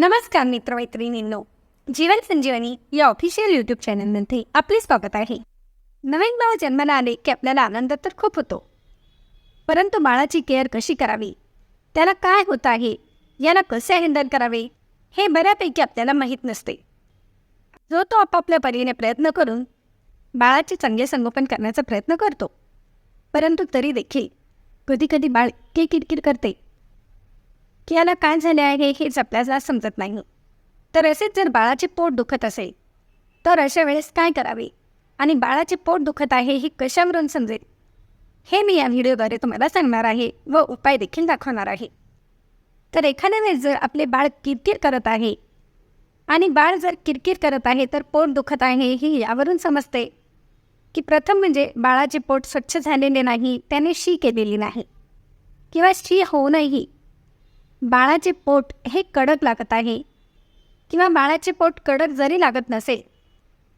नमस्कार मित्रमैत्रिणींनो जीवन संजीवनी या official YouTube चॅनलमध्ये आपले स्वागत आहे. नवीन बाळ जन्माला आले की आपल्याला आनंद तर खूप होतो. परंतु बाळाची केअर कशी करावी? त्याला काय होत आहे? याला कसे हँडल करावे? हे बऱ्यापैकी आपल्याला माहीत नसते. जो तो आपापल्या परीने प्रयत्न करून बाळाचे चांगले संगोपन करण्याचा प्रयत्न करतो. परंतु तरी देखील कधीकधी बाळ इतके किरकिर करते. की याला काय झाले आहे हेच आपल्याला समजत नाही. तर असेच जर बाळाचे पोट दुखत असेल तर अशा वेळेस काय करावे? आणि बाळाचे पोट दुखत आहे हे कशावरून समजेल? हे मी या व्हिडिओद्वारे तुम्हाला सांगणार आहे व उपाय देखील दाखवणार आहे. तर एखाद्या वेळेस जर आपले बाळ किरकिर करत आहे आणि बाळ जर किरकिर करत आहे तर पोट दुखत आहे हे यावरून समजते की प्रथम म्हणजे बाळाचे पोट स्वच्छ झालेले नाही त्याने शी केलेली नाही किंवा शी होऊनही बाळाचे पोट हे कडक लागत आहे. किंवा बाळाचे पोट कडक जरी लागत नसेल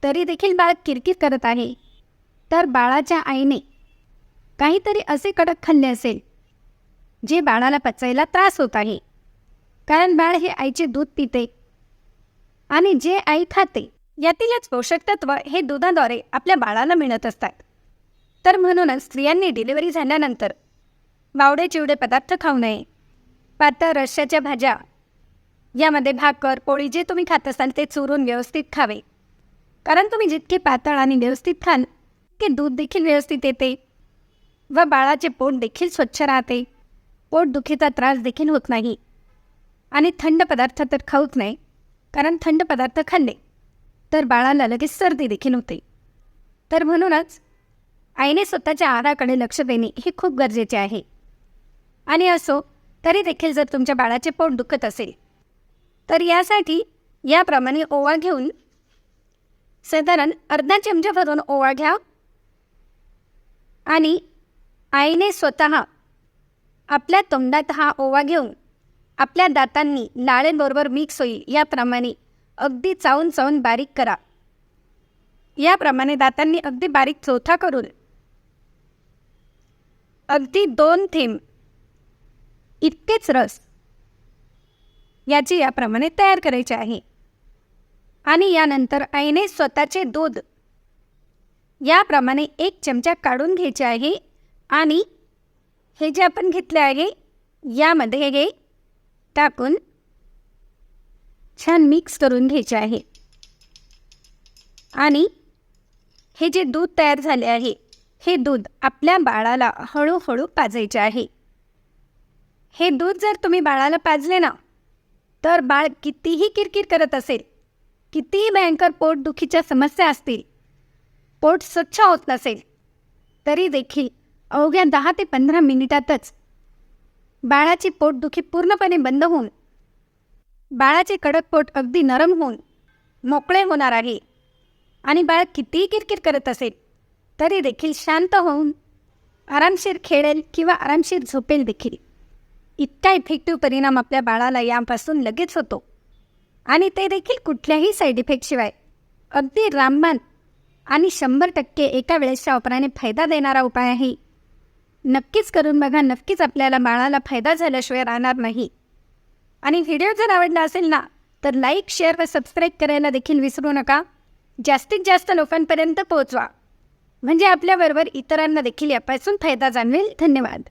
तरी देखील बाळ किरकिर करत आहे. तर बाळाच्या आईने काहीतरी असे कडक खाल्ले असेल जे बाळाला पचायला त्रास होत आहे. कारण बाळ हे आईचे दूध पिते आणि जे आई खाते यातीलच पोषक तत्व हे दुधाद्वारे आपल्या बाळाला मिळत असतात. तर म्हणूनच स्त्रियांनी डिलिव्हरी झाल्यानंतर बावडे चिवडे पदार्थ खाऊ नये. पातळ रश्श्याच्या भाज्या. यामध्ये भाकर पोळी जे तुम्ही खात असाल ते चुरून व्यवस्थित खावे. कारण तुम्ही जितके पातळ आणि व्यवस्थित खाल ते दूध देखील व्यवस्थित येते व बाळाचे पोट देखील स्वच्छ राहते. पोट दुखीचा त्रास देखील होत नाही. आणि थंड पदार्थ तर खाऊच नाही कारण थंड पदार्थ खाल्ले तर बाळाला लगेच सर्दी देखील होते. तर म्हणूनच आईने स्वतःच्या आहाराकडे लक्ष देणे हे खूप गरजेचे आहे. आणि असो तरी देखील जर तुमच्या बाळाचे पोट दुखत असेल तर यासाठी याप्रमाणे ओवा घेऊन साधारण अर्धा चमचा भरून ओवा घ्या आणि आईने स्वतः आपल्या तोंडात हा ओवा घेऊन आपल्या दातांनी लाळेबरोबर मिक्स होईल याप्रमाणे अगदी चावून चावून बारीक करा. याप्रमाणे दातांनी अगदी बारीक चोथा करून अगदी दोन थेंब इतकेच रस याची याप्रमाणे तयार करायचे आहे. आणि यानंतर आईने स्वतःचे दूध याप्रमाणे एक चमचा काढून घ्यायचे आहे आणि हे जे आपण घेतले आहे यामध्ये हे टाकून छान मिक्स करून घ्यायचे आहे. आणि हे जे दूध तयार झाले आहे हे दूध आपल्या बाळाला हळूहळू पाजायचे आहे. हे दूध जर तुम्ही बाळाला पाजले ना तर बाळ कितीही किरकिर करत असेल कितीही भयंकर पोटदुखीच्या समस्या असतील पोट स्वच्छ होत नसेल तरी देखील अवघ्या दहा ते पंधरा मिनिटातच बाळाची पोटदुखी पूर्णपणे बंद होऊन बाळाचे कडक पोट अगदी नरम होऊन मोकळे होणार आहे. आणि बाळ कितीही किरकिर करत असेल तरी देखील शांत होऊन आरामशीर खेळेल किंवा आरामशीर झोपेल देखील. इतका इफेक्टिव्ह परिणाम आपल्या बाळाला यापासून लगेच होतो. आणि ते देखील कुठल्याही साईड इफेक्टशिवाय अगदी रामबाण आणि शंभर टक्के एका वेळेसच्या वापराने फायदा देणारा उपाय आहे. नक्कीच करून बघा नक्कीच आपल्याला बाळाला फायदा झाल्याशिवाय राहणार नाही. आणि व्हिडिओ जर आवडला असेल ना तर लाईक शेअर व सबस्क्राईब करायला देखील विसरू नका. जास्तीत जास्त लोकांपर्यंत पोहोचवा. म्हणजे आपल्याबरोबर इतरांना देखील यापासून फायदा जाणवेल. धन्यवाद.